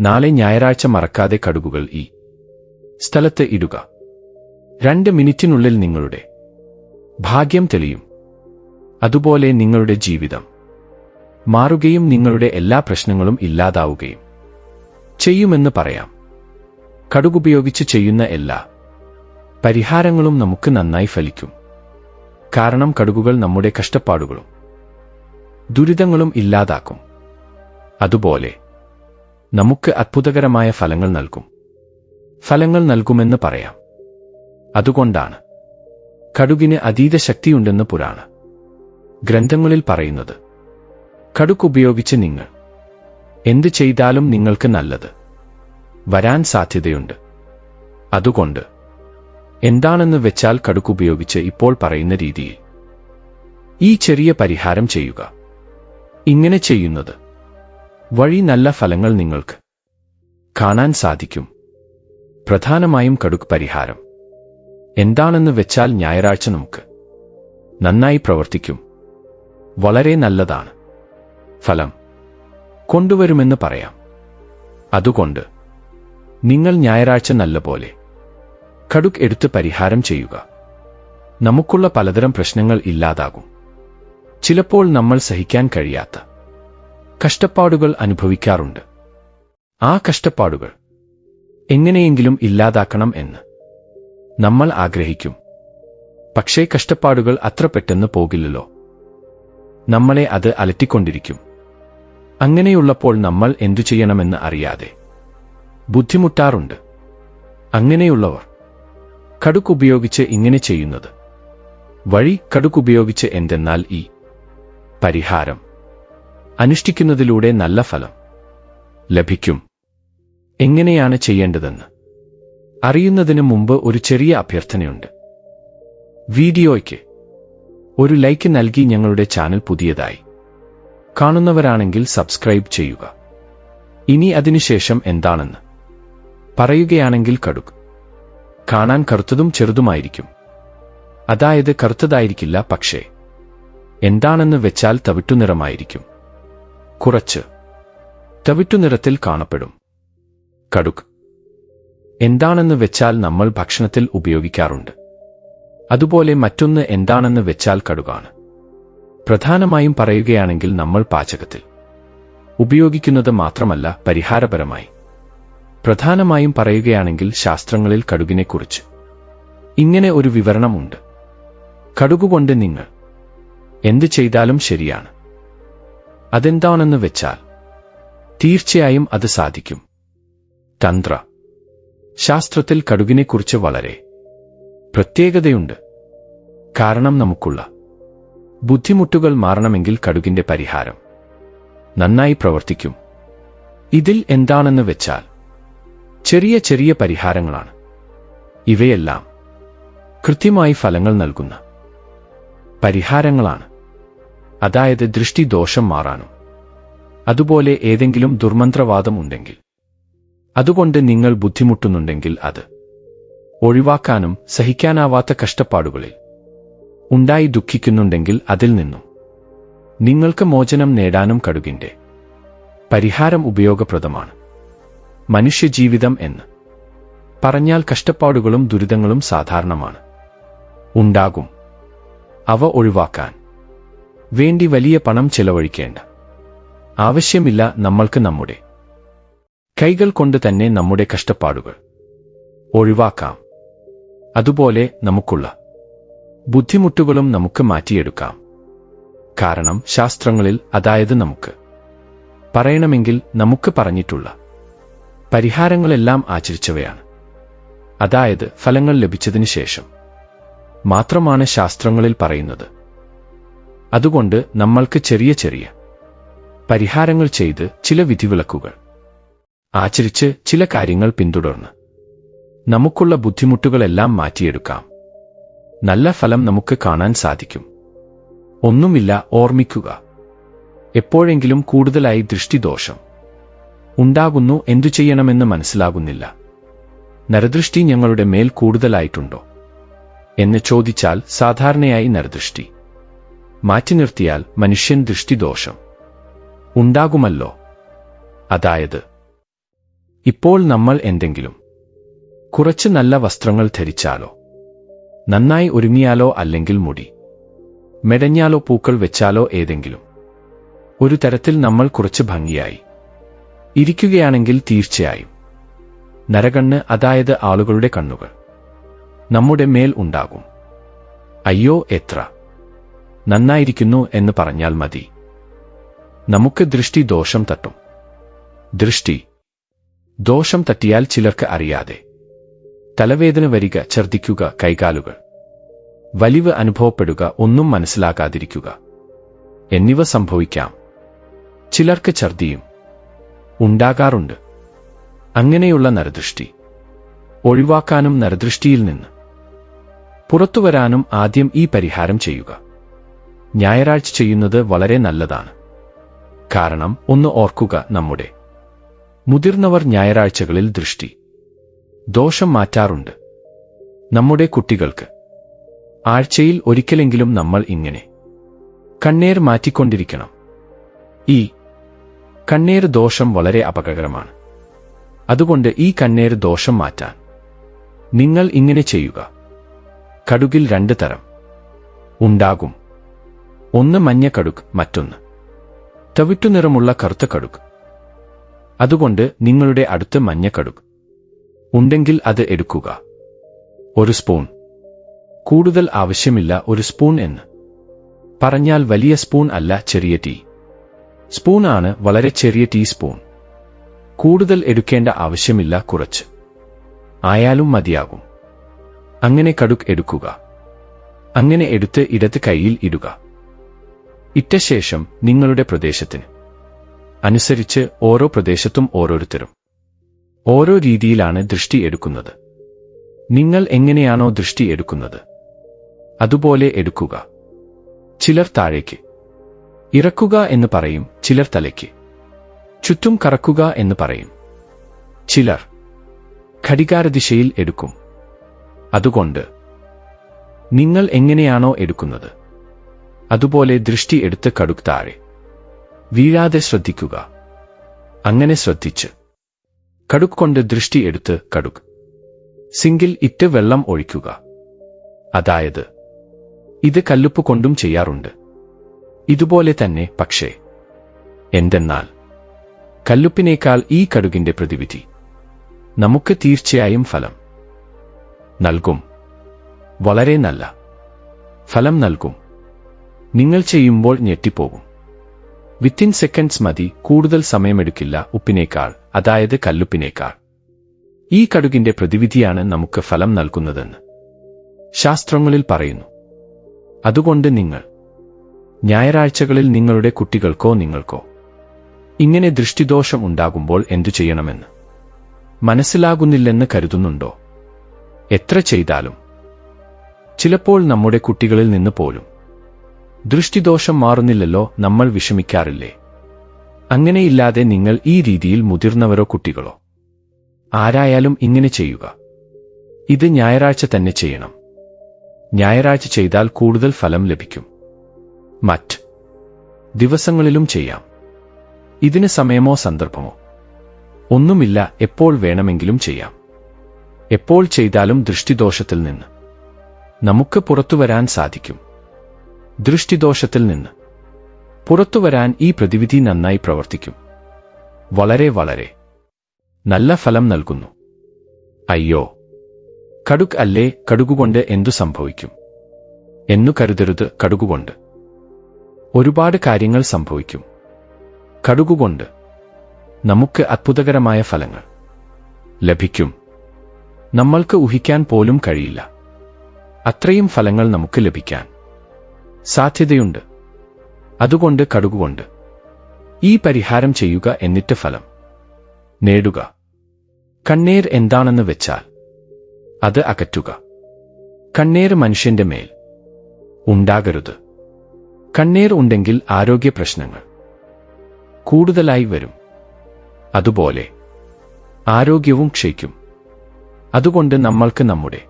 നാളെ ഞായറാഴ്ച മറക്കാതെ കടുകുകൾ ഈ സ്ഥലത്ത് ഇടുക. രണ്ട് മിനിറ്റിനുള്ളിൽ നിങ്ങളുടെ ഭാഗ്യം തെളിയും. അതുപോലെ നിങ്ങളുടെ ജീവിതം മാറുകയും നിങ്ങളുടെ എല്ലാ പ്രശ്നങ്ങളും ഇല്ലാതാവുകയും ചെയ്യുമെന്ന് പറയാം. കടുകുപയോഗിച്ച് ചെയ്യുന്ന എല്ലാ പരിഹാരങ്ങളും നമുക്ക് നന്നായി ഫലിക്കും. കാരണം കടുകുകൾ നമ്മുടെ കഷ്ടപ്പാടുകളും ദുരിതങ്ങളും ഇല്ലാതാക്കും. അതുപോലെ നമുക്ക് അത്ഭുതകരമായ ഫലങ്ങൾ നൽകും. ഫലങ്ങൾ നൽകുമെന്ന് പറയാം. അതുകൊണ്ടാണ്. കടുകിന് അതീത ശക്തിയുണ്ടെന്ന് പുരാണ ഗ്രന്ഥങ്ങളിൽ പറയുന്നത്. കടുക് ഉപയോഗിച്ച് നിങ്ങൾ എന്ത് ചെയ്താലും നിങ്ങൾക്ക് നല്ലത് വരാൻ സാധ്യതയുണ്ട്. അതുകൊണ്ട് എന്താണെന്ന് വെച്ചാൽ കടുക് ഉപയോഗിച്ച് ഇപ്പോൾ പറയുന്ന രീതിയിൽ ഈ ചെറിയ പരിഹാരം ചെയ്യുക. ഇങ്ങനെ ചെയ്യുന്നത് വഴി നല്ല ഫലങ്ങൾ നിങ്ങൾക്ക് കാണാൻ സാധിക്കും. പ്രധാനമായും കടുക് പരിഹാരം. എന്താണെന്ന് വെച്ചാൽ ഞായറാഴ്ച നമുക്ക് നന്നായി പ്രവർത്തിക്കും. വളരെ നല്ലതാണ്. ഫലം കൊണ്ടുവരുമെന്ന് പറയാം. അതുകൊണ്ട് നിങ്ങൾ ഞായറാഴ്ച നല്ലപോലെ കടുക് എടുത്ത് പരിഹാരം ചെയ്യുക. നമുക്കുള്ള പലതരം പ്രശ്നങ്ങൾ ഇല്ലാതാകും. ചിലപ്പോൾ നമ്മൾ സഹിക്കാൻ കഴിയാത്ത കഷ്ടപ്പാടുകൾ അനുഭവിക്കാറുണ്ട്. ആ കഷ്ടപ്പാടുകൾ എങ്ങനെയെങ്കിലും ഇല്ലാതാക്കണം എന്ന് നമ്മൾ ആഗ്രഹിക്കും. പക്ഷേ കഷ്ടപ്പാടുകൾ അത്ര പെട്ടെന്ന് പോകില്ലല്ലോ. നമ്മളെ അത് അലറ്റിക്കൊണ്ടിരിക്കും അങ്ങനെയുള്ളപ്പോൾ നമ്മൾ എന്തു ചെയ്യണമെന്ന് അറിയാതെ ബുദ്ധിമുട്ടാറുണ്ട്. അങ്ങനെയുള്ളവർ കടുക്കുപയോഗിച്ച് ഇങ്ങനെ ചെയ്യുന്നത്. വഴി കടുക്കുപയോഗിച്ച് എന്തെന്നാൽ ഈ പരിഹാരം അനുഷ്ഠിക്കുന്നതിലൂടെ നല്ല ഫലം ലഭിക്കും. എങ്ങനെയാണ് ചെയ്യേണ്ടതെന്ന് അറിയുന്നതിന് മുമ്പ് ഒരു ചെറിയ അഭ്യർത്ഥനയുണ്ട്. വീഡിയോയ്ക്ക് ഒരു ലൈക്ക് നൽകി ഞങ്ങളുടെ ചാനൽ പുതിയതായി. കാണുന്നവരാണെങ്കിൽ സബ്സ്ക്രൈബ് ചെയ്യുക. ഇനി അതിനുശേഷം എന്താണെന്ന് പറയുകയാണെങ്കിൽ കടുക്. കാണാൻ കറുത്തതും ചെറുതുമായിരിക്കും. അതായത് കറുത്തതായിരിക്കില്ല പക്ഷേ. എന്താണെന്ന് വെച്ചാൽ തവിട്ടുനിറമായിരിക്കും. കുറച്ച് തവിട്ടുനിറത്തിൽ കാണപ്പെടും. കടുക്. എന്താണെന്ന് വെച്ചാൽ നമ്മൾ ഭക്ഷണത്തിൽ ഉപയോഗിക്കാറുണ്ട്. അതുപോലെ മറ്റൊന്ന് എന്താണെന്ന് വെച്ചാൽ കടുകാണ്. പ്രധാനമായും പറയുകയാണെങ്കിൽ നമ്മൾ പാചകത്തിൽ ഉപയോഗിക്കുന്നത് മാത്രമല്ല പരിഹാരപരമായി. പ്രധാനമായും പറയുകയാണെങ്കിൽ ശാസ്ത്രങ്ങളിൽ കടുകിനെക്കുറിച്ച്. ഇങ്ങനെ ഒരു വിവരണമുണ്ട്. കടുകുകൊണ്ട് നിങ്ങൾ എന്ത് ചെയ്താലും ശരിയാണ്. അതെന്താണെന്ന് വെച്ചാൽ തീർച്ചയായും അത് സാധിക്കും. തന്ത്ര. ശാസ്ത്രത്തിൽ കടുകിനെക്കുറിച്ച് വളരെ പ്രത്യേകതയുണ്ട്. കാരണം നമുക്കുള്ള ബുദ്ധിമുട്ടുകൾ മാറണമെങ്കിൽ കടുകിന്റെ പരിഹാരം നന്നായി പ്രവർത്തിക്കും. ഇതിൽ എന്താണെന്ന് വെച്ചാൽ ചെറിയ ചെറിയ പരിഹാരങ്ങളാണ്. ഇവയെല്ലാം കൃത്യമായി ഫലങ്ങൾ നൽകുന്ന പരിഹാരങ്ങളാണ്. അതായത് ദൃഷ്ടിദോഷം മാറാനും. അതുപോലെ ഏതെങ്കിലും ദുർമന്ത്രവാദം ഉണ്ടെങ്കിൽ. അതുകൊണ്ട് നിങ്ങൾ ബുദ്ധിമുട്ടുന്നുണ്ടെങ്കിൽ അത്. ഒഴിവാക്കാനും സഹിക്കാനാവാത്ത കഷ്ടപ്പാടുകളിൽ. ഉണ്ടായി ദുഃഖിക്കുന്നുണ്ടെങ്കിൽ അതിൽ നിന്നും. നിങ്ങൾക്ക് മോചനം നേടാനും കടുകിന്റെ പരിഹാരം ഉപയോഗപ്രദമാണ്. മനുഷ്യജീവിതം എന്ന്. പറഞ്ഞാൽ കഷ്ടപ്പാടുകളും ദുരിതങ്ങളും സാധാരണമാണ്. ഉണ്ടാകും. അവ ഒഴിവാക്കാൻ. വേണ്ടി വലിയ പണം ചെലവഴിക്കേണ്ട. ആവശ്യമില്ല നമ്മൾക്ക് നമ്മുടെ കൈകൾ കൊണ്ട് തന്നെ നമ്മുടെ കഷ്ടപ്പാടുകൾ ഒഴിവാക്കാം. അതുപോലെ നമുക്കുള്ള ബുദ്ധിമുട്ടുകളും നമുക്ക് മാറ്റിയെടുക്കാം. കാരണം ശാസ്ത്രങ്ങളിൽ അതായത് നമുക്ക് പറയണമെങ്കിൽ നമുക്ക് പറഞ്ഞിട്ടുള്ള പരിഹാരങ്ങളെല്ലാം ആചരിച്ചവയാണ്. അതായത് ഫലങ്ങൾ ലഭിച്ചതിന് ശേഷം മാത്രമാണ് ശാസ്ത്രങ്ങളിൽ പറയുന്നത്. അതുകൊണ്ട് നമ്മൾക്ക് ചെറിയ ചെറിയ പരിഹാരങ്ങൾ ചെയ്ത് ചില വിധിവിലക്കുകൾ ആചരിച്ച് ചില കാര്യങ്ങൾ പിന്തുടർന്ന് നമുക്കുള്ള ബുദ്ധിമുട്ടുകളെല്ലാം മാറ്റിയെടുക്കാം. നല്ല ഫലം നമുക്ക് കാണാൻ സാധിക്കും. ഒന്നുമില്ല ഓർമ്മിക്കുക. എപ്പോഴെങ്കിലും കൂടുതലായി ദൃഷ്ടിദോഷം ഉണ്ടാകുന്നു എന്തു ചെയ്യണമെന്ന് മനസ്സിലാകുന്നില്ല. നരദൃഷ്ടി ഞങ്ങളുടെ മേൽ കൂടുതലായിട്ടുണ്ടോ? എന്ന് ചോദിച്ചാൽ സാധാരണയായി നരദൃഷ്ടി. മാറ്റി നിർത്തിയാൽ മനുഷ്യൻ ദൃഷ്ടിദോഷം. ഉണ്ടാകുമല്ലോ. അതായത് ഇപ്പോൾ നമ്മൾ എന്തെങ്കിലും കുറച്ച് നല്ല വസ്ത്രങ്ങൾ ധരിച്ചാലോ നന്നായി ഒരുങ്ങിയാലോ അല്ലെങ്കിൽ മുടി മെടഞ്ഞാലോ പൂക്കൾ വെച്ചാലോ ഏതെങ്കിലും ഒരു തരത്തിൽ നമ്മൾ കുറച്ച് ഭംഗിയായി ഇരിക്കുകയാണെങ്കിൽ തീർച്ചയായും നരകണ്ണ് അതായത് ആളുകളുടെ കണ്ണുകൾ നമ്മുടെ മേൽ ഉണ്ടാകും. അയ്യോ എത്ര നന്നായിരിക്കുന്നു എന്ന് പറഞ്ഞാൽ മതി. നമുക്ക് ദൃഷ്ടി ദോഷം തട്ടും. ദൃഷ്ടി. ദോഷം തട്ടിയാൽ ചിലർക്ക് അറിയാതെ. തലവേദന വരിക ഛർദിക്കുക കൈകാലുകൾ. വലിവ് അനുഭവപ്പെടുക ഒന്നും മനസ്സിലാകാതിരിക്കുക. എന്നിവ സംഭവിക്കാം. ചിലർക്ക് ഛർദിയും ഉണ്ടാകാറുണ്ട്. അങ്ങനെയുള്ള നരദൃഷ്ടി. ഒഴിവാക്കാനും നരദൃഷ്ടിയിൽ നിന്ന്. പുറത്തുവരാനും ആദ്യം ഈ പരിഹാരം ചെയ്യുക. ഞായറാഴ്ച ചെയ്യുന്നത് വളരെ നല്ലതാണ്. കാരണം ഒന്ന് ഓർക്കുക നമ്മുടെ മുതിർന്നവർ ഞായറാഴ്ചകളിൽ ദൃഷ്ടി ദോഷം മാറ്റാറുണ്ട്. നമ്മുടെ കുട്ടികൾക്ക് ആഴ്ചയിൽ ഒരിക്കലെങ്കിലും നമ്മൾ ഇങ്ങനെ കണ്ണേർ മാറ്റിക്കൊണ്ടിരിക്കണം. ഈ കണ്ണേർ ദോഷം വളരെ അപകടകരമാണ്. അതുകൊണ്ട് ഈ കണ്ണേർ ദോഷം മാറ്റാൻ നിങ്ങൾ ഇങ്ങനെ ചെയ്യുക. കടുകിൽ രണ്ട് തരം ഉണ്ടാകും. ഒന്ന് മഞ്ഞ കടുക് മറ്റൊന്ന്. തവിട്ടുനിറമുള്ള കറുത്ത കടുക്. അതുകൊണ്ട് നിങ്ങളുടെ അടുത്ത് മഞ്ഞ കടുക്. ഉണ്ടെങ്കിൽ അത് എടുക്കുക. ഒരു സ്പൂൺ. കൂടുതൽ ആവശ്യമില്ല ഒരു സ്പൂൺ എന്ന്. പറഞ്ഞാൽ വലിയ സ്പൂൺ അല്ല ചെറിയ ടീ. സ്പൂൺ ആണ് വളരെ ചെറിയ ടീസ്പൂൺ കൂടുതൽ എടുക്കേണ്ട ആവശ്യമില്ല കുറച്ച്. ആയാലും മതിയാകും. അങ്ങനെ കടുക് എടുക്കുക. അങ്ങനെ എടുത്ത് ഇടത് കൈയിൽ ഇടുക. ഇട്ട ശേഷം നിങ്ങളുടെ പ്രദേശത്തിന്. അനുസരിച്ച് ഓരോ പ്രദേശത്തും ഓരോരുത്തരും. ഓരോ രീതിയിലാണ് ദൃഷ്ടി എടുക്കുന്നത്. നിങ്ങൾ എങ്ങനെയാണോ ദൃഷ്ടി എടുക്കുന്നത്. അതുപോലെ എടുക്കുക. ചിലർ താഴേക്ക്. ഇറക്കുക എന്ന് പറയും ചിലർ തലയ്ക്ക്. ചുറ്റും കറക്കുക എന്ന് പറയും. ചിലർ ഘടികാരദിശയിൽ എടുക്കും. അതുകൊണ്ട് നിങ്ങൾ എങ്ങനെയാണോ എടുക്കുന്നത്. അതുപോലെ ദൃഷ്ടി എടുത്ത് കടുക്താഴെ വീഴാതെ ശ്രദ്ധിക്കുക. അങ്ങനെ ശ്രദ്ധിച്ച്. കടുക് കൊണ്ട് ദൃഷ്ടി എടുത്ത് കടുക്. സിങ്കിൽ ഇറ്റ് വെള്ളം ഒഴിക്കുക. അതായത് ഇത് കല്ലുപ്പ് കൊണ്ടും ചെയ്യാറുണ്ട്. ഇതുപോലെ തന്നെ പക്ഷേ എന്തെന്നാൽ കല്ലുപ്പിനേക്കാൾ ഈ കടുകിന്റെ പ്രതിവിധി നമുക്ക് തീർച്ചയായും ഫലം നൽകും. വളരെ നല്ല ഫലം നൽകും. നിങ്ങൾ ചെയ്യുമ്പോൾ ഞെട്ടിപ്പോകും. വിത്തിൻ സെക്കൻഡ്സ് മതി കൂടുതൽ സമയമെടുക്കില്ല ഉപ്പിനേക്കാൾ അതായത് കല്ലുപ്പിനേക്കാൾ. ഈ കടുകിന്റെ പ്രതിവിധിയാണ് നമുക്ക് ഫലം നൽകുന്നതെന്ന്. ശാസ്ത്രങ്ങളിൽ പറയുന്നു. അതുകൊണ്ട് നിങ്ങൾ ഞായറാഴ്ചകളിൽ നിങ്ങളുടെ കുട്ടികൾക്കോ നിങ്ങൾക്കോ ഇങ്ങനെ ദൃഷ്ടിദോഷം ഉണ്ടാകുമ്പോൾ എന്തു ചെയ്യണമെന്ന് മനസ്സിലാകുന്നില്ലെന്ന് കരുതുന്നുണ്ടോ? എത്ര ചെയ്താലും. ചിലപ്പോൾ നമ്മുടെ കുട്ടികളിൽ നിന്ന് പോലും ദൃഷ്ടിദോഷം മാറുന്നില്ലല്ലോ നമ്മൾ വിഷമിക്കാറില്ലേ? അങ്ങനെയില്ലാതെ നിങ്ങൾ ഈ രീതിയിൽ മുതിർന്നവരോ കുട്ടികളോ? ആരായാലും ഇങ്ങനെ ചെയ്യുക. ഇത് ഞായറാഴ്ച തന്നെ ചെയ്യണം. ഞായറാഴ്ച ചെയ്താൽ കൂടുതൽ ഫലം ലഭിക്കും. മറ്റ് ദിവസങ്ങളിലും ചെയ്യാം. ഇതിന് സമയമോ സന്ദർഭമോ? ഒന്നുമില്ല എപ്പോൾ വേണമെങ്കിലും ചെയ്യാം. എപ്പോൾ ചെയ്താലും ദൃഷ്ടിദോഷത്തിൽ നിന്ന് നമുക്ക് പുറത്തുവരാൻ സാധിക്കും. ദൃഷ്ടിദോഷത്തിൽ നിന്ന് പുറത്തുവരാൻ ഈ പ്രതിവിധി നന്നായി പ്രവർത്തിക്കും. വളരെ വളരെ നല്ല ഫലം നൽകുന്നു. അയ്യോ കടുക് അല്ലേ കടുകുകൊണ്ട് എന്തു സംഭവിക്കും? എന്നു കരുതരുത് കടുകുകൊണ്ട്. ഒരുപാട് കാര്യങ്ങൾ സംഭവിക്കും. കടുകുകൊണ്ട് നമുക്ക് അത്ഭുതകരമായ ഫലങ്ങൾ ലഭിക്കും. നമ്മൾക്ക് ഊഹിക്കാൻ പോലും കഴിയില്ല. അത്രയും ഫലങ്ങൾ നമുക്ക് ലഭിക്കാൻ സാധ്യതയുണ്ട്. അതുകൊണ്ട് കടുകുകൊണ്ട്. ഈ പരിഹാരം ചെയ്യുക എന്നിട്ട് ഫലം. നേടുക. കണ്ണീർ എന്താണെന്ന് വെച്ചാൽ അത് അകറ്റുക. കണ്ണീർ മനുഷ്യന്റെ മേൽ. ഉണ്ടാകരുത്. കണ്ണീർ ഉണ്ടെങ്കിൽ ആരോഗ്യ പ്രശ്നങ്ങൾ കൂടുതലായി വരും. അതുപോലെ ആരോഗ്യവും ക്ഷയിക്കും. അതുകൊണ്ട് നമ്മൾക്ക് നമ്മുടെ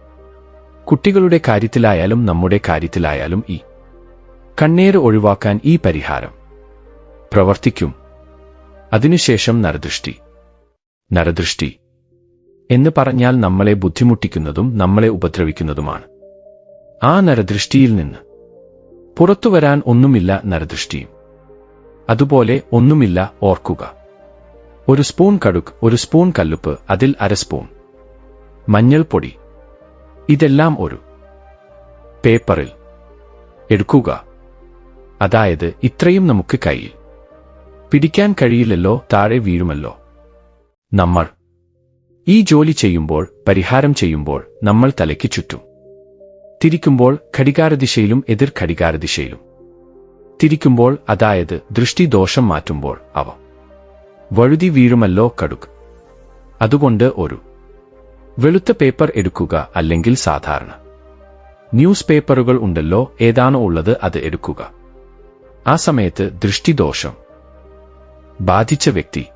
കുട്ടികളുടെ കാര്യത്തിലായാലും നമ്മുടെ കാര്യത്തിലായാലും ഈ കണ്ണീർ ഒഴിവാക്കാൻ ഈ പരിഹാരം. പ്രവർത്തിക്കും. അതിനുശേഷം നരദൃഷ്ടി. നരദൃഷ്ടി എന്ന് പറഞ്ഞാൽ നമ്മളെ ബുദ്ധിമുട്ടിക്കുന്നതും നമ്മളെ ഉപദ്രവിക്കുന്നതുമാണ്. ആ നരദൃഷ്ടിയിൽ നിന്ന് പുറത്തുവരാൻ ഒന്നുമില്ല നരദൃഷ്ടിയും. അതുപോലെ ഒന്നുമില്ല ഓർക്കുക. ഒരു സ്പൂൺ കടുക് ഒരു സ്പൂൺ കല്ലുപ്പ് അതിൽ അര സ്പൂൺ. മഞ്ഞൾപ്പൊടി. ഇതെല്ലാം ഒരു പേപ്പറിൽ എടുക്കുക. അതായത് ഇത്രയും നമുക്ക് കയ്യിൽ. പിടിക്കാൻ കഴിയില്ലല്ലോ താഴെ വീഴുമല്ലോ. നമ്മൾ ഈ ജോലി ചെയ്യുമ്പോൾ പരിഹാരം ചെയ്യുമ്പോൾ നമ്മൾ തലയ്ക്ക് ചുറ്റും. തിരിക്കുമ്പോൾ ഘടികാരദിശയിലും എതിർ ഘടികാരദിശയിലും. തിരിക്കുമ്പോൾ അതായത് ദൃഷ്ടിദോഷം മാറ്റുമ്പോൾ അവ. വഴുതി വീഴുമല്ലോ കടുക്. അതുകൊണ്ട് ഒരു വെളുത്ത പേപ്പർ എടുക്കുക അല്ലെങ്കിൽ സാധാരണ. ന്യൂസ് പേപ്പറുകൾ ഉണ്ടല്ലോ ഏതാണോ ഉള്ളത് അത് എടുക്കുക. ആ സമയത്ത് ദൃഷ്ടിദോഷം. ബാധിച്ച വ്യക്തി.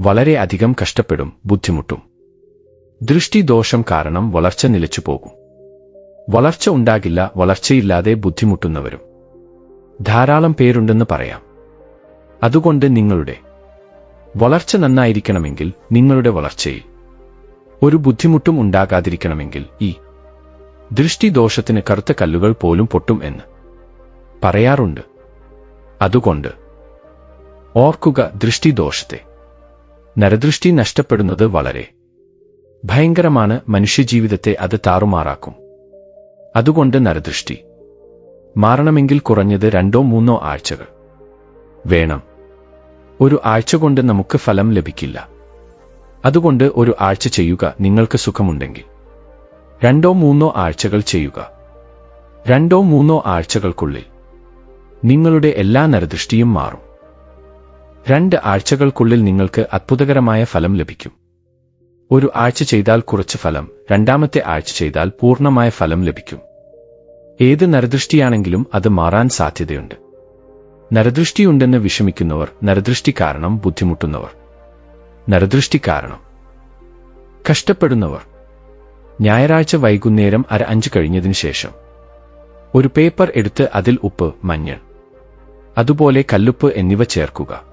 വളരെ അധികം കഷ്ടപ്പെടും ബുദ്ധിമുട്ടും. ദൃഷ്ടിദോഷം കാരണം വളർച്ച നിലച്ചു പോകും. വളർച്ച ഉണ്ടാകില്ല വളർച്ചയില്ലാതെ ബുദ്ധിമുട്ടുന്നവരും. ധാരാളം പേരുണ്ടെന്ന് പറയാം. അതുകൊണ്ട് നിങ്ങളുടെ വളർച്ച നന്നായിരിക്കണമെങ്കിൽ നിങ്ങളുടെ വളർച്ചയിൽ ഒരു ബുദ്ധിമുട്ടും ഉണ്ടാകാതിരിക്കണമെങ്കിൽ ഈ ദൃഷ്ടിദോഷത്തിന് കറുത്ത കല്ലുകൾ പോലും പൊട്ടും എന്ന് പറയാറുണ്ട്. അതുകൊണ്ട് ഓർക്കുക ദൃഷ്ടിദോഷത്തെ. നരദൃഷ്ടി നഷ്ടപ്പെടുന്നത് വളരെ ഭയങ്കരമാണ്. മനുഷ്യജീവിതത്തെ അത് താറുമാറാക്കും. അതുകൊണ്ട് നരദൃഷ്ടി. മാറണമെങ്കിൽ കുറഞ്ഞത് രണ്ടോ മൂന്നോ ആഴ്ചകൾ. വേണം. ഒരു ആഴ്ച കൊണ്ട് നമുക്ക് ഫലം ലഭിക്കില്ല. അതുകൊണ്ട് ഒരു ആഴ്ച ചെയ്യുക നിങ്ങൾക്ക് സുഖമുണ്ടെങ്കിൽ. രണ്ടോ മൂന്നോ ആഴ്ചകൾ ചെയ്യുക. രണ്ടോ മൂന്നോ ആഴ്ചകൾക്കുള്ളിൽ നിങ്ങളുടെ എല്ലാ നരദൃഷ്ടിയും മാറും. രണ്ട് ആഴ്ചകൾക്കുള്ളിൽ നിങ്ങൾക്ക് അത്ഭുതകരമായ ഫലം ലഭിക്കും. ഒരു ആഴ്ച ചെയ്താൽ കുറച്ച് ഫലം രണ്ടാമത്തെ ആഴ്ച ചെയ്താൽ പൂർണമായ ഫലം ലഭിക്കും. ഏത് നരദൃഷ്ടിയാണെങ്കിലും അത് മാറാൻ സാധ്യതയുണ്ട്. നരദൃഷ്ടിയുണ്ടെന്ന് വിഷമിക്കുന്നവർ നരദൃഷ്ടി കാരണം ബുദ്ധിമുട്ടുന്നവർ. നരദൃഷ്ടി കാരണം. കഷ്ടപ്പെടുന്നവർ. ഞായറാഴ്ച വൈകുന്നേരം അര അഞ്ച് കഴിഞ്ഞതിനു ശേഷം. ഒരു പേപ്പർ എടുത്ത് അതിൽ ഉപ്പ് മഞ്ഞൾ അതുപോലെ കല്ലുപ്പ് എന്നിവ ചേർക്കുക.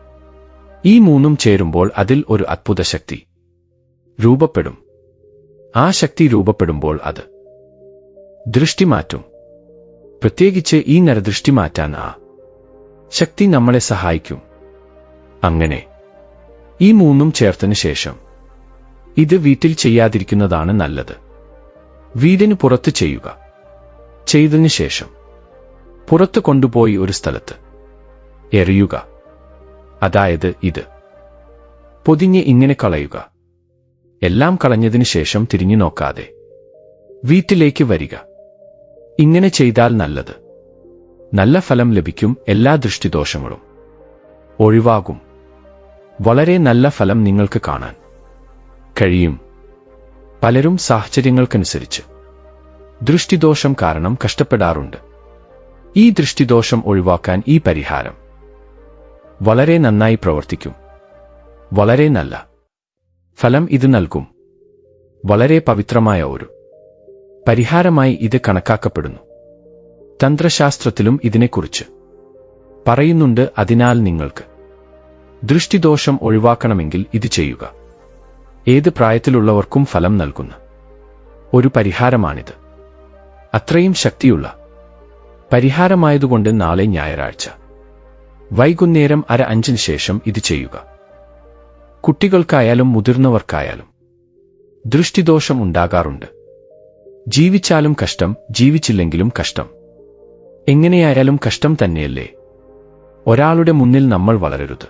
ഈ മൂന്നും ചേരുമ്പോൾ അതിൽ ഒരു അത്ഭുത ശക്തി രൂപപ്പെടും. ആ ശക്തി രൂപപ്പെടുമ്പോൾ അത് ദൃഷ്ടി മാറ്റും. പ്രത്യേകിച്ച് ഈ നരദൃഷ്ടി മാറ്റാൻ ആ ശക്തി നമ്മളെ സഹായിക്കും. അങ്ങനെ ഈ മൂന്നും ചേർത്തതിനു ശേഷം ഇത് വീട്ടിൽ ചെയ്യാതിരിക്കുന്നതാണ് നല്ലത്. വീടിന് പുറത്ത് ചെയ്യുക. ചെയ്തതിനു ശേഷം പുറത്ത് കൊണ്ടുപോയി ഒരു സ്ഥലത്ത്. എറിയുക. അതായത് ഇത്. പൊതിഞ്ഞ് ഇങ്ങനെ കളയുക. എല്ലാം കളഞ്ഞതിനു ശേഷം തിരിഞ്ഞു നോക്കാതെ. വീട്ടിലേക്ക് വരിക. ഇങ്ങനെ ചെയ്താൽ നല്ലത്. നല്ല ഫലം ലഭിക്കും എല്ലാ ദൃഷ്ടിദോഷങ്ങളും. ഒഴിവാകും. വളരെ നല്ല ഫലം നിങ്ങൾക്ക് കാണാൻ കഴിയും. പലരും സാഹചര്യങ്ങൾക്കനുസരിച്ച്. ദൃഷ്ടിദോഷം കാരണം കഷ്ടപ്പെടാറുണ്ട്. ഈ ദൃഷ്ടിദോഷം ഒഴിവാക്കാൻ ഈ പരിഹാരം വളരെ നന്നായി പ്രവർത്തിക്കും. വളരെ നല്ല. ഫലം ഇത് നൽകും. വളരെ പവിത്രമായ ഒരു. പരിഹാരമായി ഇത് കണക്കാക്കപ്പെടുന്നു. തന്ത്രശാസ്ത്രത്തിലും ഇതിനെക്കുറിച്ച് പറയുന്നുണ്ട് അതിനാൽ നിങ്ങൾക്ക് ദൃഷ്ടിദോഷം ഒഴിവാക്കണമെങ്കിൽ ഇത് ചെയ്യുക. ഏത് പ്രായത്തിലുള്ളവർക്കും ഫലം നൽകുന്ന ഒരു പരിഹാരമാണിത്. അത്രയും ശക്തിയുള്ള. പരിഹാരമായതുകൊണ്ട് നാളെ ഞായറാഴ്ച. വൈകുന്നേരം അര അഞ്ചിന് ശേഷം ഇത് ചെയ്യുക. കുട്ടികൾക്കായാലും മുതിർന്നവർക്കായാലും. ദൃഷ്ടിദോഷം ഉണ്ടാകാറുണ്ട്. ജീവിച്ചാലും കഷ്ടം ജീവിച്ചില്ലെങ്കിലും കഷ്ടം. എങ്ങനെയായാലും കഷ്ടം തന്നെയല്ലേ? ഒരാളുടെ മുന്നിൽ നമ്മൾ വളരരുത്.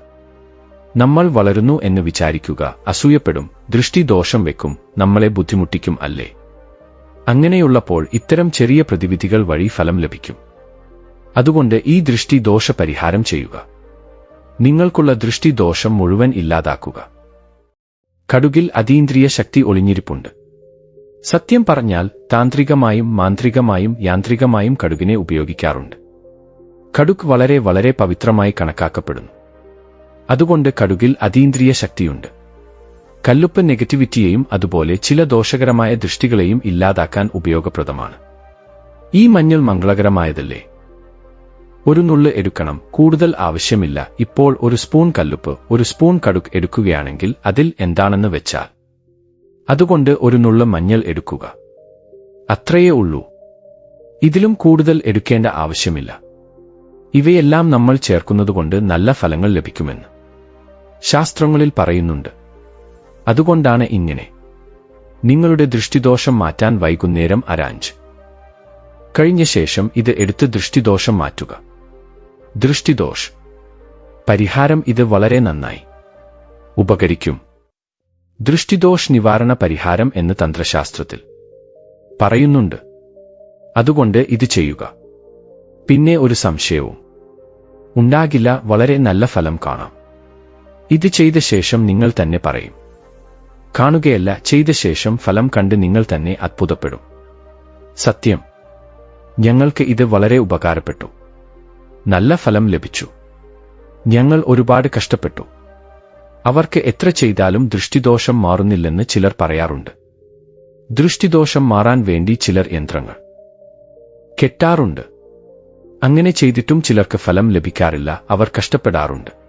നമ്മൾ വളരുന്നു എന്ന് വിചാരിക്കുക അസൂയപ്പെടും ദൃഷ്ടിദോഷം വെക്കും നമ്മളെ ബുദ്ധിമുട്ടിക്കും അല്ലേ? അങ്ങനെയുള്ളപ്പോൾ ഇത്തരം ചെറിയ പ്രതിവിധികൾ വഴി ഫലം ലഭിക്കും. അതുകൊണ്ട് ഈ ദൃഷ്ടി ദോഷ പരിഹാരം ചെയ്യുക. നിങ്ങൾക്കുള്ള ദൃഷ്ടി ദോഷം മുഴുവൻ ഇല്ലാതാക്കുക. കടുകിൽ അതീന്ദ്രിയ ശക്തി ഒളിഞ്ഞിരിപ്പുണ്ട്. സത്യം പറഞ്ഞാൽ താന്ത്രികമായും മാന്ത്രികമായും യാന്ത്രികമായും കടുകിനെ ഉപയോഗിക്കാറുണ്ട്. കടുക് വളരെ വളരെ പവിത്രമായി കണക്കാക്കപ്പെടുന്നു. അതുകൊണ്ട് കടുകിൽ അതീന്ദ്രിയ ശക്തിയുണ്ട്. കല്ലുപ്പ് നെഗറ്റിവിറ്റിയെയും അതുപോലെ ചില ദോഷകരമായ ദൃഷ്ടികളെയും ഇല്ലാതാക്കാൻ ഉപയോഗപ്രദമാണ്. ഈ മഞ്ഞൾ മംഗളകരമായതല്ലേ? ഒരു നുള്ള് എടുക്കണം കൂടുതൽ ആവശ്യമില്ല. ഇപ്പോൾ ഒരു സ്പൂൺ കല്ലുപ്പ് ഒരു സ്പൂൺ കടുക്ക് എടുക്കുകയാണെങ്കിൽ അതിൽ എന്താണെന്ന് വെച്ചാൽ. അതുകൊണ്ട് ഒരു നുള്ള മഞ്ഞൾ എടുക്കുക. അത്രയേ ഉള്ളൂ. ഇതിലും കൂടുതൽ എടുക്കേണ്ട ആവശ്യമില്ല. ഇവയെല്ലാം നമ്മൾ ചേർക്കുന്നതുകൊണ്ട് നല്ല ഫലങ്ങൾ ലഭിക്കുമെന്ന് ശാസ്ത്രങ്ങളിൽ പറയുന്നുണ്ട്. അതുകൊണ്ടാണ് ഇങ്ങനെ. നിങ്ങളുടെ ദൃഷ്ടിദോഷം മാറ്റാൻ വൈകുന്നേരം അരാഞ്ച്. കഴിഞ്ഞ ശേഷം ഇത് എടുത്ത് ദൃഷ്ടിദോഷം മാറ്റുക. ദൃഷ്ടിദോഷ്. പരിഹാരം ഇത് വളരെ നന്നായി. ഉപകരിക്കും. ദൃഷ്ടിദോഷ് നിവാരണ പരിഹാരം എന്ന് തന്ത്രശാസ്ത്രത്തിൽ പറയുന്നുണ്ട്. അതുകൊണ്ട് ഇത് ചെയ്യുക. പിന്നെ ഒരു സംശയവും. ഉണ്ടാകില്ല വളരെ നല്ല ഫലം കാണാം. ഇത് ചെയ്ത ശേഷം നിങ്ങൾ തന്നെ പറയും. കാണുകയല്ല ചെയ്ത ശേഷം ഫലം കണ്ട് നിങ്ങൾ തന്നെ അത്ഭുതപ്പെടും. സത്യം. ഞങ്ങൾക്ക് ഇത് വളരെ ഉപകാരപ്പെട്ടു. നല്ല ഫലം ലഭിച്ചു. ഞങ്ങൾ ഒരുപാട് കഷ്ടപ്പെട്ടു. അവർക്ക് എത്ര ചെയ്താലും ദൃഷ്ടിദോഷം മാറുന്നില്ലെന്ന് ചിലർ പറയാറുണ്ട്. ദൃഷ്ടിദോഷം മാറാൻ വേണ്ടി ചിലർ യന്ത്രങ്ങൾ കെട്ടാറുണ്ട്. അങ്ങനെ ചെയ്തിട്ടും ചിലർക്ക് ഫലം ലഭിക്കാറില്ല അവർ കഷ്ടപ്പെടാറുണ്ട്.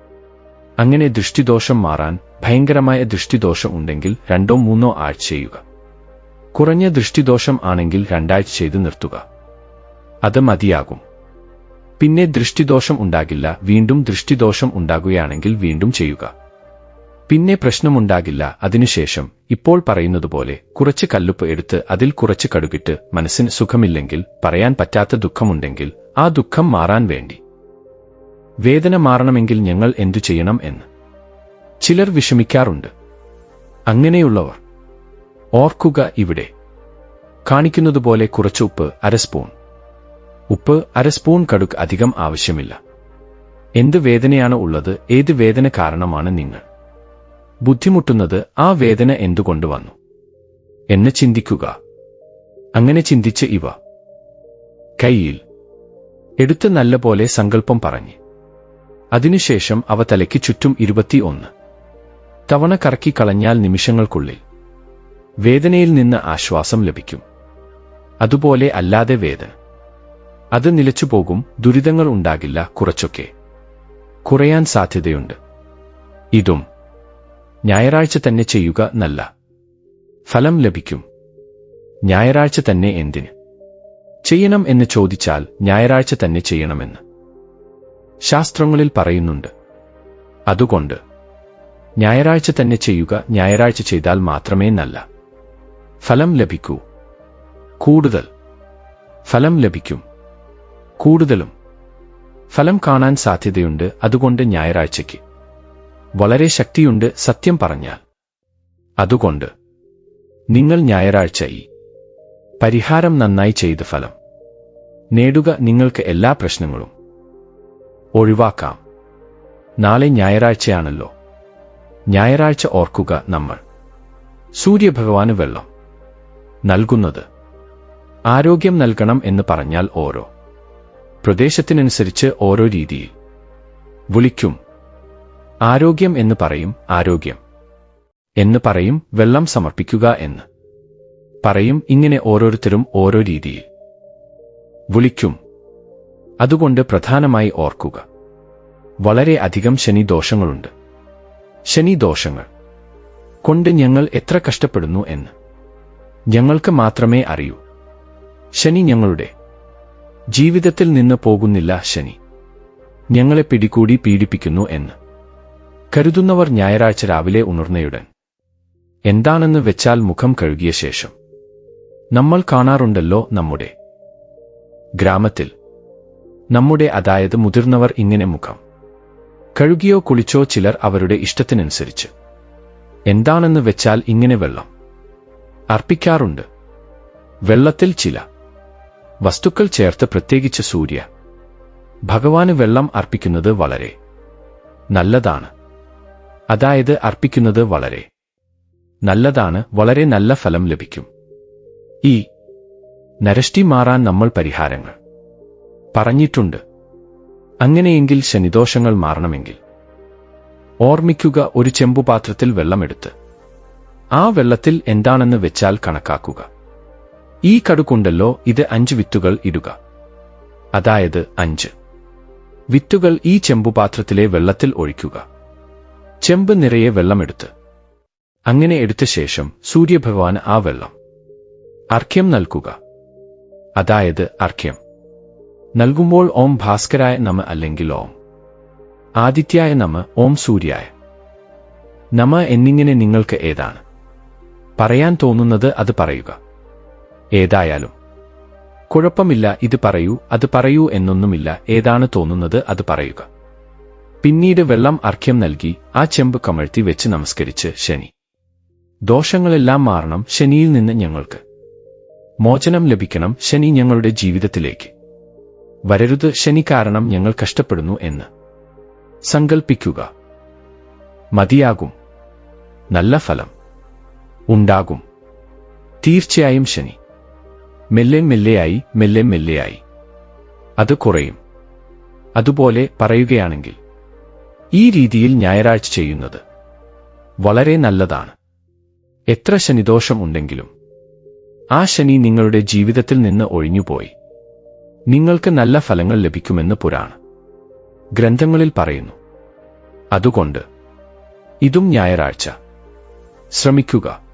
അങ്ങനെ ദൃഷ്ടിദോഷം മാറാൻ ഭയങ്കരമായ ദൃഷ്ടിദോഷം ഉണ്ടെങ്കിൽ രണ്ടോ മൂന്നോ ആഴ്ച ചെയ്യുക. കുറഞ്ഞ ദൃഷ്ടിദോഷം ആണെങ്കിൽ രണ്ടാഴ്ച ചെയ്ത് നിർത്തുക. അത് മതിയാകും. പിന്നെ ദൃഷ്ടിദോഷം ഉണ്ടാകില്ല വീണ്ടും ദൃഷ്ടിദോഷം ഉണ്ടാകുകയാണെങ്കിൽ വീണ്ടും ചെയ്യുക. പിന്നെ പ്രശ്നമുണ്ടാകില്ല അതിനുശേഷം ഇപ്പോൾ പറയുന്നതുപോലെ കുറച്ച് കല്ലുപ്പ് എടുത്ത് അതിൽ കുറച്ച് കടുകിട്ട് മനസ്സിന് സുഖമില്ലെങ്കിൽ പറയാൻ പറ്റാത്ത ദുഃഖമുണ്ടെങ്കിൽ ആ ദുഃഖം മാറാൻ വേണ്ടി. വേദന മാറണമെങ്കിൽ ഞങ്ങൾ എന്തു ചെയ്യണം എന്ന്. ചിലർ വിഷമിക്കാറുണ്ട്. അങ്ങനെയുള്ളവർ. ഓർക്കുക ഇവിടെ. കാണിക്കുന്നതുപോലെ കുറച്ച് ഉപ്പ് അര സ്പൂൺ. ഉപ്പ് അര സ്പൂൺ കടുക് അധികം ആവശ്യമില്ല. എന്ത് വേദനയാണ് ഉള്ളത് ഏത് വേദന കാരണമാണ് നിങ്ങൾ? ബുദ്ധിമുട്ടുന്നത് ആ വേദന എന്തുകൊണ്ട് വന്നു? എന്ന് ചിന്തിക്കുക. അങ്ങനെ ചിന്തിച്ച് ഇവ. കൈയിൽ എടുത്ത് നല്ലപോലെ സങ്കല്പം പറഞ്ഞ്. അതിനുശേഷം അവ തലയ്ക്ക് ചുറ്റും ഇരുപത്തിയൊന്ന്. തവണ കറക്കി കളഞ്ഞാൽ നിമിഷങ്ങൾക്കുള്ളിൽ വേദനയിൽ നിന്ന് ആശ്വാസം ലഭിക്കും. അതുപോലെ അല്ലാതെ വേദന. അത് നിലച്ചു പോകും ദുരിതങ്ങൾ ഉണ്ടാകില്ല കുറച്ചൊക്കെ. കുറയാൻ സാധ്യതയുണ്ട്. ഇതും ഞായറാഴ്ച തന്നെ ചെയ്യുക നല്ല ഫലം ലഭിക്കും. ഞായറാഴ്ച തന്നെ എന്തിന്? ചെയ്യണം എന്ന് ചോദിച്ചാൽ ഞായറാഴ്ച തന്നെ ചെയ്യണമെന്ന്. ശാസ്ത്രങ്ങളിൽ പറയുന്നുണ്ട്. അതുകൊണ്ട് ഞായറാഴ്ച തന്നെ ചെയ്യുക ഞായറാഴ്ച ചെയ്താൽ മാത്രമേ നല്ല. ഫലം ലഭിക്കൂ. കൂടുതൽ. ഫലം ലഭിക്കും. കൂടുതലും. ഫലം കാണാൻ സാധ്യതയുണ്ട് അതുകൊണ്ട് ഞായറാഴ്ചയ്ക്ക്. വളരെ ശക്തിയുണ്ട് സത്യം പറഞ്ഞാൽ. അതുകൊണ്ട് നിങ്ങൾ ഞായറാഴ്ച ഈ പരിഹാരം നന്നായി ചെയ്ത് ഫലം. നേടുക നിങ്ങൾക്ക് എല്ലാ പ്രശ്നങ്ങളും. ഒഴിവാക്കാം. നാളെ ഞായറാഴ്ചയാണല്ലോ. ഞായറാഴ്ച ഓർക്കുക നമ്മൾ. സൂര്യഭഗവാന് വെള്ളം. നൽകുന്നത്. ആരോഗ്യം നൽകണം എന്ന് പറഞ്ഞാൽ ഓരോ. പ്രദേശത്തിനനുസരിച്ച് ഓരോ രീതിയിൽ. വിളിക്കും. ആരോഗ്യം എന്ന് പറയും ആരോഗ്യം. എന്ന് പറയും വെള്ളം സമർപ്പിക്കുക എന്ന്. പറയും ഇങ്ങനെ ഓരോരുത്തരും ഓരോ രീതിയിൽ. വിളിക്കും. അതുകൊണ്ട് പ്രധാനമായി ഓർക്കുക. വളരെ അധികം ശനിദോഷങ്ങളുണ്ട്. ശനിദോഷങ്ങൾ. കൊണ്ട് ഞങ്ങൾ എത്ര കഷ്ടപ്പെടുന്നു എന്ന്. ഞങ്ങൾക്ക് മാത്രമേ അറിയൂ. ശനി ഞങ്ങളുടെ. ജീവിതത്തിൽ നിന്ന് പോകുന്നില്ല ശനി. ഞങ്ങളെ പിടികൂടി പീഡിപ്പിക്കുന്നു എന്ന്. കരുതുന്നവർ ഞായറാഴ്ച രാവിലെ ഉണർന്നയുടൻ. എന്താണെന്ന് വെച്ചാൽ മുഖം കഴുകിയ ശേഷം. നമ്മൾ കാണാറുണ്ടല്ലോ നമ്മുടെ. ഗ്രാമത്തിൽ. നമ്മുടെ അതായത് മുതിർന്നവർ ഇങ്ങനെ മുഖം. കഴുകിയോ കുളിച്ചോ ചിലർ അവരുടെ ഇഷ്ടത്തിനനുസരിച്ച്. എന്താണെന്ന് വെച്ചാൽ ഇങ്ങനെ വെള്ളം. അർപ്പിക്കാറുണ്ട്. വെള്ളത്തിൽ ചില. വസ്തുക്കൾ ചേർത്ത് പ്രത്യേകിച്ച് സൂര്യ. ഭഗവാന് വെള്ളം അർപ്പിക്കുന്നത് വളരെ നല്ലതാണ്. അതായത് അർപ്പിക്കുന്നത് വളരെ നല്ലതാണ് വളരെ നല്ല ഫലം ലഭിക്കും. ഈ നരഷ്ടി മാറാൻ നമ്മൾ പരിഹാരങ്ങൾ. പറഞ്ഞിട്ടുണ്ട്. അങ്ങനെയെങ്കിൽ ശനിദോഷങ്ങൾ മാറണമെങ്കിൽ. ഓർമ്മിക്കുക ഒരു ചെമ്പുപാത്രത്തിൽ വെള്ളമെടുത്ത്. ആ വെള്ളത്തിൽ എന്താണെന്ന് വെച്ചാൽ കണക്കാക്കുക. ഈ കടുക്കുണ്ടല്ലോ ഇത് അഞ്ച് വിത്തുകൾ ഇടുക. അതായത് അഞ്ച്. വിത്തുകൾ ഈ ചെമ്പുപാത്രത്തിലെ വെള്ളത്തിൽ ഒഴിക്കുക. ചെമ്പ് നിറയെ വെള്ളമെടുത്ത്. അങ്ങനെ എടുത്ത ശേഷം സൂര്യഭഗവാൻ ആ വെള്ളം. അർഘ്യം നൽകുക. അതായത് അർഘ്യം. നൽകുമ്പോൾ ഓം ഭാസ്കരായ നമ അല്ലെങ്കിൽ ഓം. ആദിത്യായ നമ ഓം സൂര്യായ. നമ എന്നിങ്ങനെ നിങ്ങൾക്ക് ഏതാണ്? പറയാൻ തോന്നുന്നത് അത് പറയുക. ഏതായാലും. കുഴപ്പമില്ല ഇത് പറയൂ അത് പറയൂ എന്നൊന്നുമില്ല ഏതാണ് തോന്നുന്നത് അത് പറയുക. പിന്നീട് വെള്ളം അർഘ്യം നൽകി ആ ചെമ്പ് കമഴ്ത്തി വെച്ച് നമസ്കരിച്ച് ശനി. ദോഷങ്ങളെല്ലാം മാറണം ശനിയിൽ നിന്ന് ഞങ്ങൾക്ക്. മോചനം ലഭിക്കണം ശനി ഞങ്ങളുടെ ജീവിതത്തിലേക്ക്. വരരുത് ശനി കാരണം ഞങ്ങൾ കഷ്ടപ്പെടുന്നു എന്ന്. സങ്കൽപ്പിക്കുക. മതിയാകും. നല്ല ഫലം. ഉണ്ടാകും. തീർച്ചയായും ശനി. മെല്ലെ മെല്ലെയായി മെല്ലെ മെല്ലെയായി. അത് കുറയും. അതുപോലെ പറയുകയാണെങ്കിൽ ഈ രീതിയിൽ ഞായറാഴ്ച ചെയ്യുന്നത് വളരെ നല്ലതാണ്. എത്ര ശനിദോഷം ഉണ്ടെങ്കിലും ആ ശനി നിങ്ങളുടെ ജീവിതത്തിൽ നിന്ന് ഒഴിഞ്ഞുപോയി. നിങ്ങൾക്ക് നല്ല ഫലങ്ങൾ ലഭിക്കുമെന്ന് പുരാണ് ഗ്രന്ഥങ്ങളിൽ പറയുന്നു. അതുകൊണ്ട് ഇതും ഞായറാഴ്ച. ശ്രമിക്കുക.